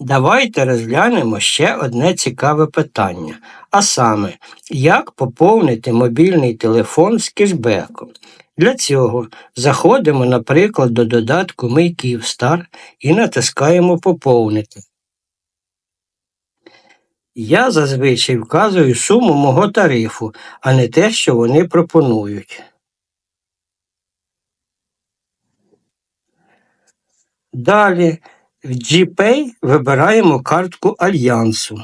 Давайте розглянемо ще одне цікаве питання, а саме, як поповнити мобільний телефон з кешбеком. Для цього заходимо, наприклад, до додатку Мій Київстар і натискаємо Поповнити. Я зазвичай вказую суму мого тарифу, а не те, що вони пропонують. Далі в GPay вибираємо картку Альянсу.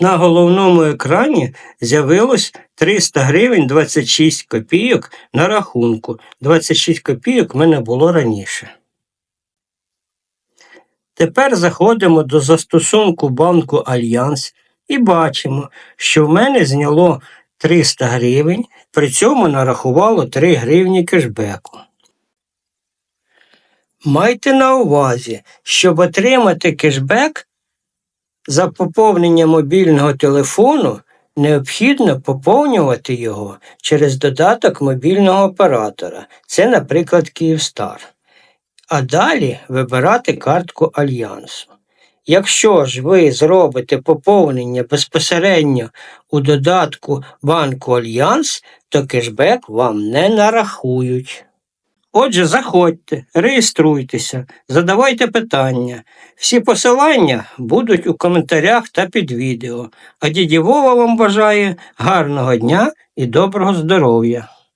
На головному екрані з'явилось 300 гривень 26 копійок на рахунку. 26 копійок в мене було раніше. Тепер заходимо до застосунку банку Альянс і бачимо, що в мене зняло 300 гривень, при цьому нарахувало 3 гривні кешбеку. Майте на увазі, щоб отримати кешбек за поповнення мобільного телефону, необхідно поповнювати його через додаток мобільного оператора. Це, наприклад, Київстар. А далі вибирати картку Альянсу. Якщо ж ви зробите поповнення безпосередньо у додатку банку Альянс, то кешбек вам не нарахують. Отже, заходьте, реєструйтеся, задавайте питання. Всі посилання будуть у коментарях та під відео. А діді Вова вам бажає гарного дня і доброго здоров'я.